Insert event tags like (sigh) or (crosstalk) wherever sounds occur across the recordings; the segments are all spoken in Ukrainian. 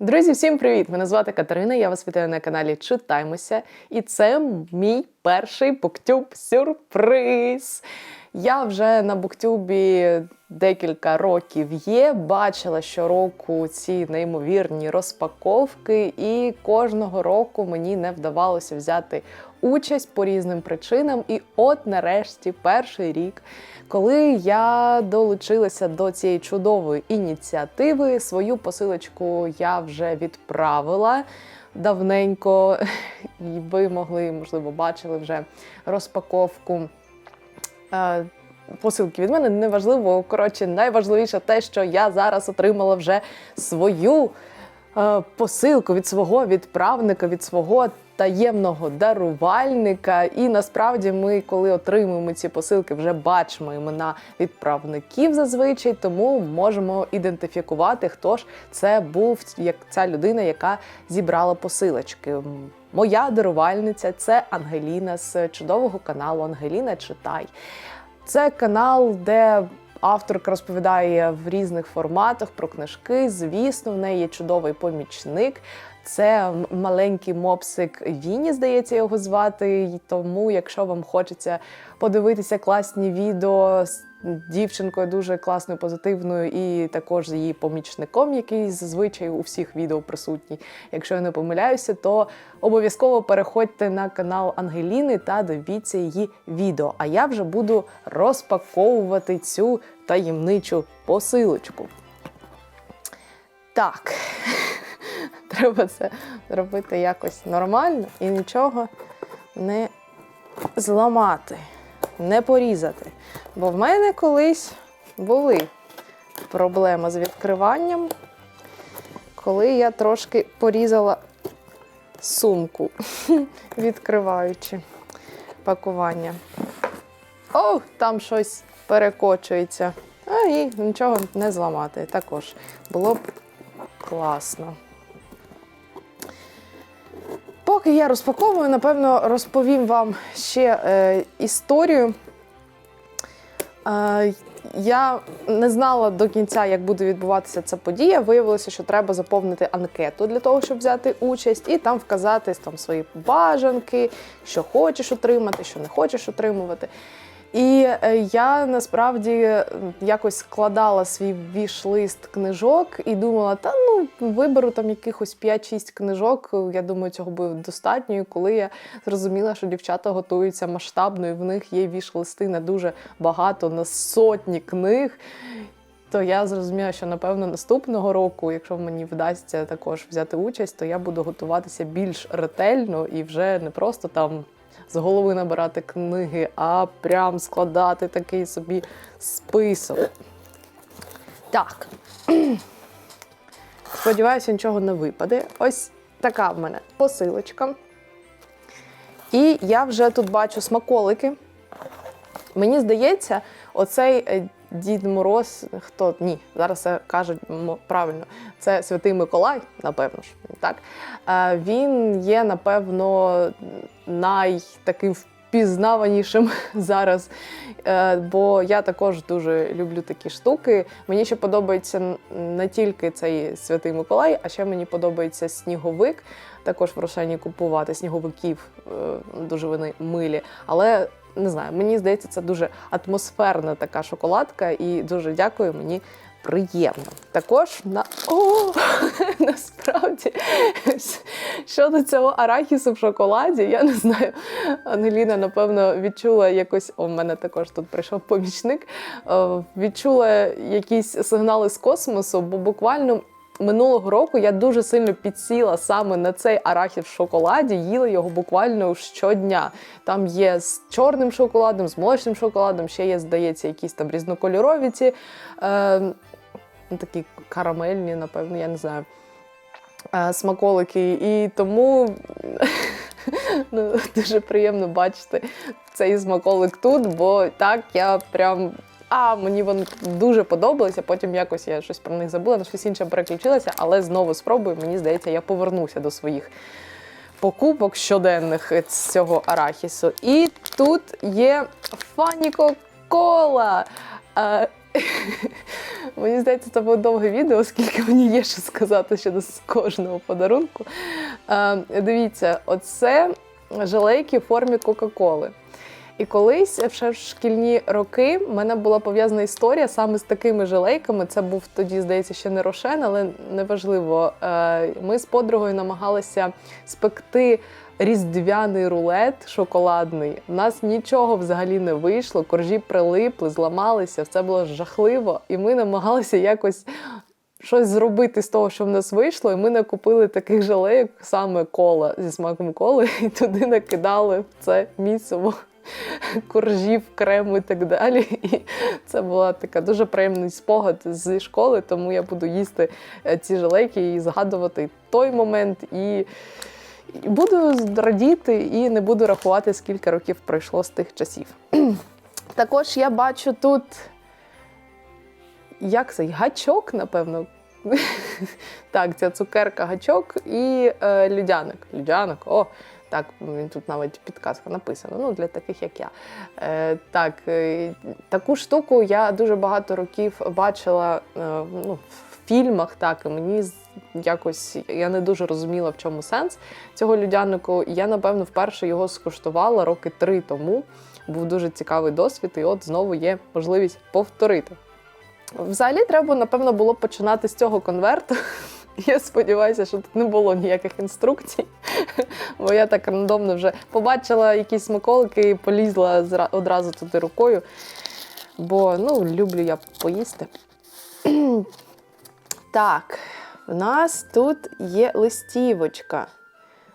Друзі, всім привіт! Мене звати Катерина. Я вас вітаю на каналі Читаймося. І це мій перший буктюб сюрприз. Я вже на буктюбі декілька років є. Бачила щороку ці неймовірні розпаковки, і кожного року мені не вдавалося взяти участь по різним причинам. І от нарешті перший рік, коли я долучилася до цієї чудової ініціативи, свою посилочку я вже відправила. Давненько, (laughs) і ви могли, можливо, бачили вже розпаковку е, посилки від мене. Неважливо, коротше, найважливіше те, що я зараз отримала вже свою посилку від свого відправника, від свого таємного дарувальника. І насправді ми, коли отримуємо ці посилки, вже бачимо імена відправників зазвичай, тому можемо ідентифікувати, хто ж це був як ця людина, яка зібрала посилочки. Моя дарувальниця це Ангеліна з чудового каналу Ангеліна Читай. Це канал, де авторка розповідає в різних форматах про книжки. Звісно, в неї є чудовий помічник. Це маленький мопсик Віні, здається, його звати. І Тому, якщо вам хочеться подивитися класні відео з дівчинкою дуже класною, позитивною, і також її помічником, який зазвичай у всіх відео присутній. Якщо я не помиляюся, то обов'язково переходьте на канал Ангеліни та дивіться її відео. А я вже буду розпаковувати цю таємничу посилочку. Так, (laughs) треба це зробити якось нормально і нічого не зламати, не порізати. Бо в мене колись були проблеми з відкриванням, коли я трошки порізала сумку, (laughs) відкриваючи пакування. О, там щось перекочується. А і нічого не зламати. Також було б класно. Поки я розпаковую, напевно, розповім вам ще е, історію. Е, я не знала до кінця, як буде відбуватися ця подія. Виявилося, що треба заповнити анкету для того, щоб взяти участь, і там вказати там свої бажанки, що хочеш отримати, що не хочеш отримувати. І е, я насправді е, якось складала свій віш-лист книжок і думала, та ну виберу там якихось 5-6 книжок. Я думаю, цього буде достатньо. І коли я зрозуміла, що дівчата готуються масштабно, і в них є віш-листи на дуже багато, на сотні книг. То я зрозуміла, що напевно наступного року, якщо мені вдасться також взяти участь, то я буду готуватися більш ретельно і вже не просто там з голови набирати книги, а прям складати такий собі список. Так. (clears throat) Сподіваюся, нічого не випаде. Ось така в мене посилочка. І я вже тут бачу смаколики. Мені здається, оцей е, Дід Мороз, хто ні, зараз це кажуть правильно, це Святий Миколай, напевно ж, так. Е, Він є, напевно, найтаким впізнаванішим (laughs) зараз. Е, Бо я також дуже люблю такі штуки. Мені ще подобається не тільки цей Святий Миколай, а ще мені подобається сніговик. Також в Рошені купувати сніговиків, е, дуже вони милі. Але не знаю, мені здається, це дуже атмосферна така шоколадка, і дуже дякую, мені приємно. Також на о, (laughs) насправді щодо цього арахісу в шоколаді, я не знаю. Ангеліна, напевно, відчула якось. О, в мене також тут прийшов помічник. е, Відчула якісь сигнали з космосу, бо буквально. Минулого року я дуже сильно підсіла саме на цей арахіс в шоколаді, їла його буквально щодня. Там є з чорним шоколадом, з молочним шоколадом, ще є, здається, якісь там різнокольорові ці е, такі карамельні, напевно, я не знаю. е, Смаколики. І тому (laughs) ну, дуже приємно бачити цей смаколик тут, бо так я прям. А мені вони дуже подобалися. Потім якось я щось про них забула, на щось інше переключилася, але знову спробую. Мені здається, я повернуся до своїх покупок щоденних з цього арахісу. І тут є Фаніко Кола. Е, (laughs) Мені здається, це буде довге відео, оскільки мені є що сказати щодо кожного подарунку. Е, дивіться, оце желейки в формі Кока-Коли. І колись, ще в шкільні роки, в мене була пов'язана історія саме з такими желейками. Це був тоді, здається, ще не рошен, але неважливо. Е, Ми з подругою намагалися спекти різдвяний рулет шоколадний. У нас нічого взагалі не вийшло, коржі прилипли, зламалися, все було жахливо, і ми намагалися якось. Щось зробити з того, що в нас вийшло, і ми накупили таких жалейок, саме кола зі смаком коли, (laughs) і туди накидали це місиво (laughs) коржів, крему і так далі. І це була така дуже приємний спогад зі школи, тому я буду їсти е, ці жалейки і згадувати той момент. І буду радіти і не буду рахувати, скільки років пройшло з тих часів. (clears throat) Також я бачу тут. Як це? Гачок, напевно. (laughs) так, ця цукерка гачок і е, людяник. Людяник, о, так, він тут навіть підказка написана. Ну, для таких, як я. Е, так, е, таку штуку я дуже багато років бачила е, ну, в фільмах, так, і мені якось я не дуже розуміла, в чому сенс цього людянику. Я, напевно, вперше його скуштувала роки три тому. Був дуже цікавий досвід, і от знову є можливість повторити. Взагалі, треба, напевно, було починати з цього конверту. (laughs) Я сподіваюся, що тут не було ніяких інструкцій, (laughs) бо я так рандомно вже побачила якісь смаколики і полізла одразу туди рукою. Бо ну, люблю я поїсти. (clears throat) Так, в нас тут є листівочка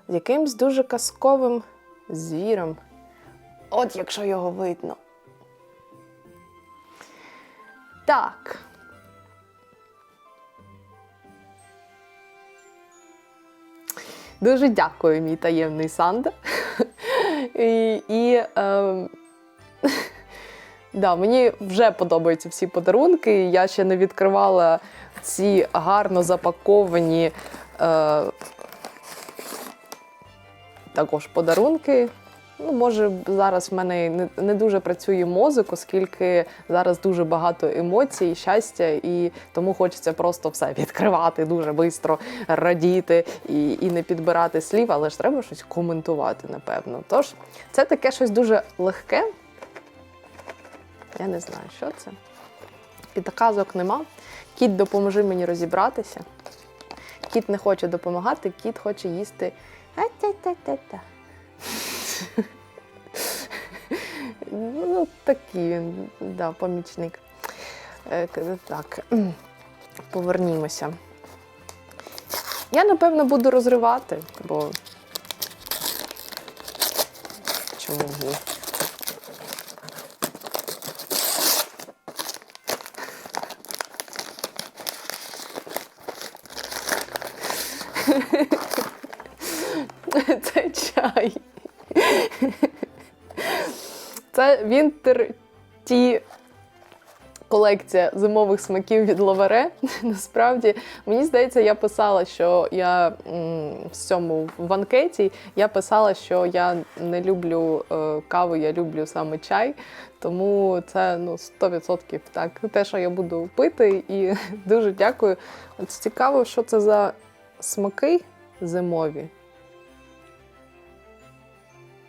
з якимсь дуже казковим звіром. От якщо його видно. Так. Дуже дякую, мій таємний Санда. І, і ем, да, мені вже подобаються всі подарунки. Я ще не відкривала ці гарно запаковані е, також подарунки. Ну, може, зараз в мене не, не дуже працює мозок, оскільки зараз дуже багато емоцій, щастя, і тому хочеться просто все відкривати дуже швидко, радіти і, і не підбирати слів, але ж треба щось коментувати, напевно. Тож, це таке щось дуже легке. Я не знаю, що це. Підказок нема. Кіт допоможи мені розібратися. Кіт не хоче допомагати, кіт хоче їсти. А-та-та-та-та. Ну, такий він, да, помічник. Е, Так, повернімося. Я, напевно, буду розривати, бо. Чому ні? Це чай. Це Вінтер Ті колекція зимових смаків від Ловере. (laughs) Насправді, мені здається, я писала, що я в цьому в анкеті я писала, що я не люблю е, каву, я люблю саме чай. Тому це ну 100% так. Те, що я буду пити, і (laughs) дуже дякую. От цікаво, що це за смаки зимові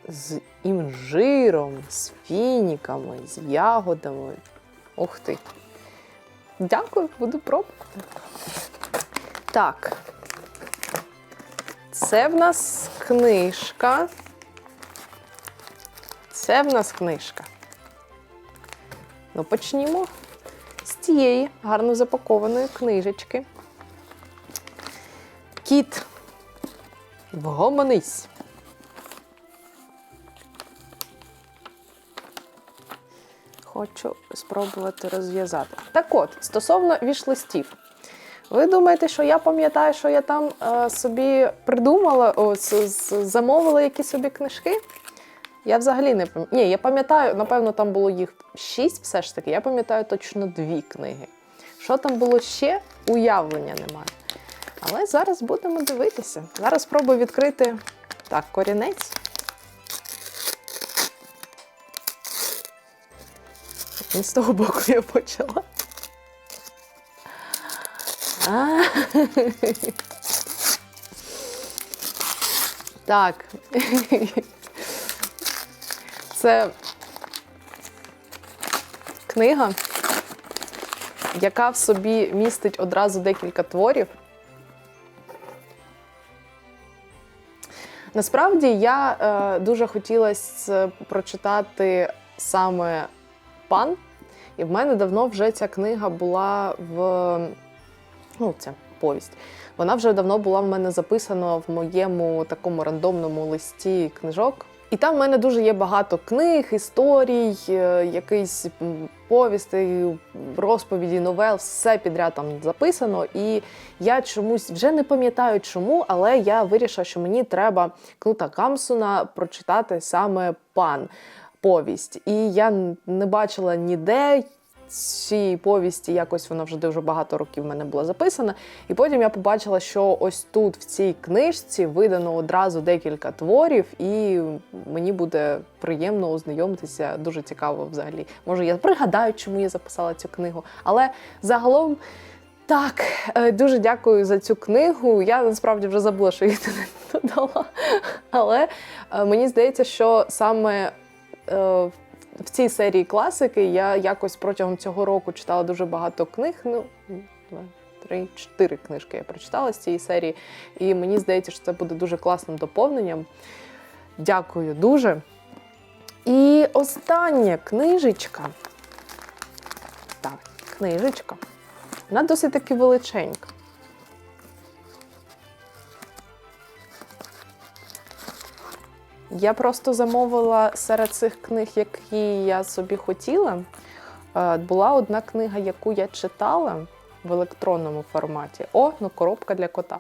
з інжиром, з фініками, з ягодами. Ух ти. Дякую, буду пробувати. Так. Це в нас книжка. Це в нас книжка. Ну, почнімо з цієї гарно запакованої книжечки. Кіт. Вгомонись. Хочу спробувати розв'язати. Так от, стосовно віш-листів. Ви думаєте, що я пам'ятаю, що я там е, собі придумала, о, з- з- замовила якісь собі книжки? Я взагалі не пам'ятаю. Ні, я пам'ятаю, напевно, там було їх шість, все ж таки. Я пам'ятаю точно дві книги. Що там було ще, уявлення немає. Але зараз будемо дивитися. Зараз спробую відкрити так, корінець. Не з того боку я почала. Так. Це книга, яка в собі містить одразу декілька творів. Насправді я е, дуже хотіла прочитати саме пан, і в мене давно вже ця книга була в ну, ця повість. Вона вже давно була в мене записана в моєму такому рандомному листі книжок. І там в мене дуже є багато книг, історій, е, якісь м, повістей, розповіді, новел, все підряд там записано. І я чомусь вже не пам'ятаю чому, але я вирішила, що мені треба Кнута Камсуна прочитати саме пан повість. І я не бачила ніде цієї повісті, якось вона вже дуже багато років в мене була записана. І потім я побачила, що ось тут, в цій книжці, видано одразу декілька творів, і мені буде приємно ознайомитися. Дуже цікаво взагалі. Може, я пригадаю, чому я записала цю книгу. Але загалом. Так, е, дуже дякую за цю книгу. Я насправді вже забула, що її (laughs) додала. Але е, мені здається, що саме в цій серії класики я якось протягом цього року читала дуже багато книг. Ну, два, три, чотири книжки я прочитала з цієї серії. І мені здається, що це буде дуже класним доповненням. Дякую дуже. І остання книжечка. Так, книжечка. Вона досить таки величенька. Я просто замовила серед цих книг, які я собі хотіла. е, Була одна книга, яку я читала в електронному форматі. О, ну коробка для кота.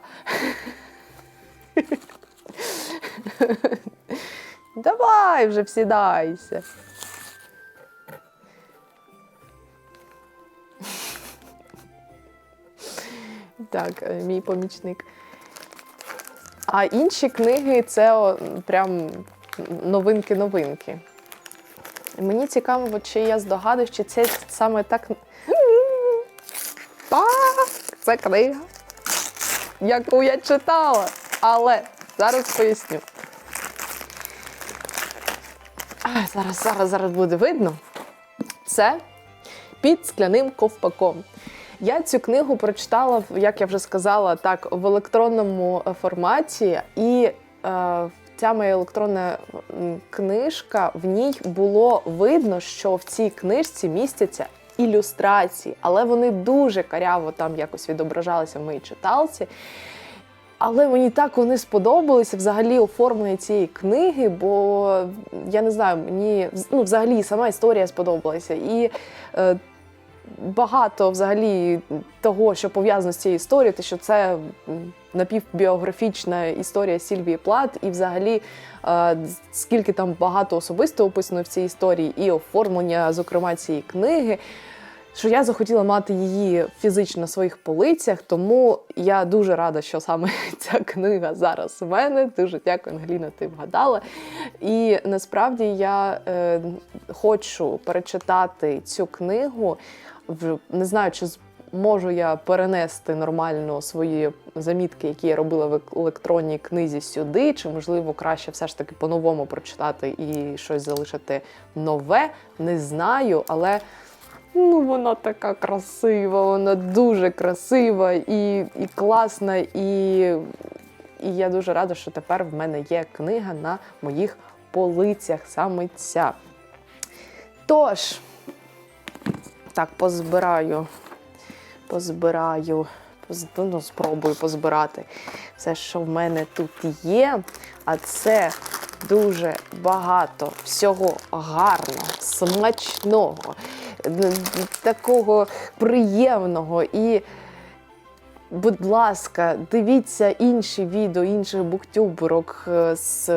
Давай вже всідайся. Так, е, мій помічник. А інші книги це о, прям новинки-новинки. Мені цікаво, чи я здогадуюсь, чи це саме так. Це книга, яку я читала. Але зараз поясню. Ай, Зараз, зараз, зараз буде видно. Це під скляним ковпаком. Я цю книгу прочитала, як я вже сказала, так в електронному е, форматі, і е, ця моя електронна книжка, в ній було видно, що в цій книжці містяться ілюстрації, але вони дуже каряво там якось відображалися в моїй читалці. Але мені так вони сподобалися взагалі оформлення цієї книги, бо я не знаю, мені ну, взагалі сама історія сподобалася. І е, багато взагалі того, що пов'язано з цією історією, те, що це напівбіографічна історія Сільвії Плат, і взагалі е, скільки там багато особисто описано в цій історії, і оформлення, зокрема, цієї книги. Що я захотіла мати її фізично на своїх полицях, тому я дуже рада, що саме (laughs) ця книга зараз у мене. Дуже дякую, Ангеліна, ти вгадала. І насправді я е, хочу перечитати цю книгу. В- Не знаю, чи можу я перенести нормально свої замітки, які я робила в електронній книзі сюди, чи можливо краще все ж таки по-новому прочитати і щось залишити нове. Не знаю, але. Ну, вона така красива, вона дуже красива і, і класна, і, і я дуже рада, що тепер в мене є книга на моїх полицях, саме ця. Тож, так, позбираю, позбираю, поз, ну, спробую позбирати все, що в мене тут є. А це дуже багато всього гарного, смачного, такого приємного. І, будь ласка, дивіться інші відео інших буктюберок е, з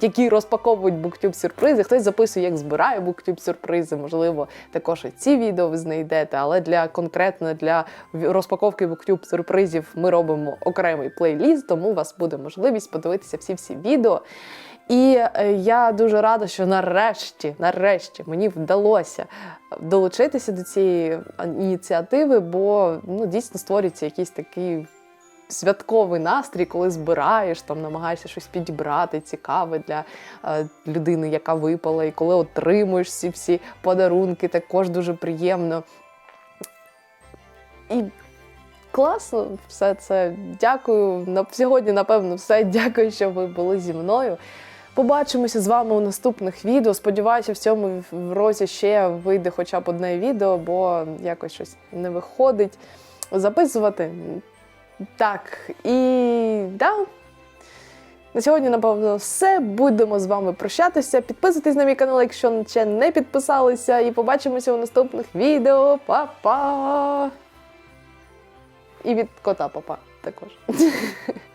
які розпаковують буктюб сюрпризи. Хтось записує, як збирає буктюб сюрпризи. Можливо, також і ці відео ви знайдете. Але для конкретно для розпаковки буктюб сюрпризів ми робимо окремий плейліст, тому у вас буде можливість подивитися всі всі відео. І е, я дуже рада, що нарешті, нарешті мені вдалося долучитися до цієї ініціативи, бо ну, дійсно створюється якийсь такий святковий настрій, коли збираєш, там намагаєшся щось підібрати цікаве для е, людини, яка випала, і коли отримуєш ці всі подарунки, також дуже приємно. І класно все це. Дякую. На сьогодні, напевно, все. (laughs) Дякую, що ви були зі мною. Побачимося з вами у наступних відео. Сподіваюся, в цьому році ще вийде хоча б одне відео, бо якось щось не виходить записувати. Так, і да. На сьогодні, напевно, все. Будемо з вами прощатися. Підписуйтесь на мій канал, якщо ще не підписалися. І побачимося у наступних відео. Па-па! І від кота папа також. (laughs)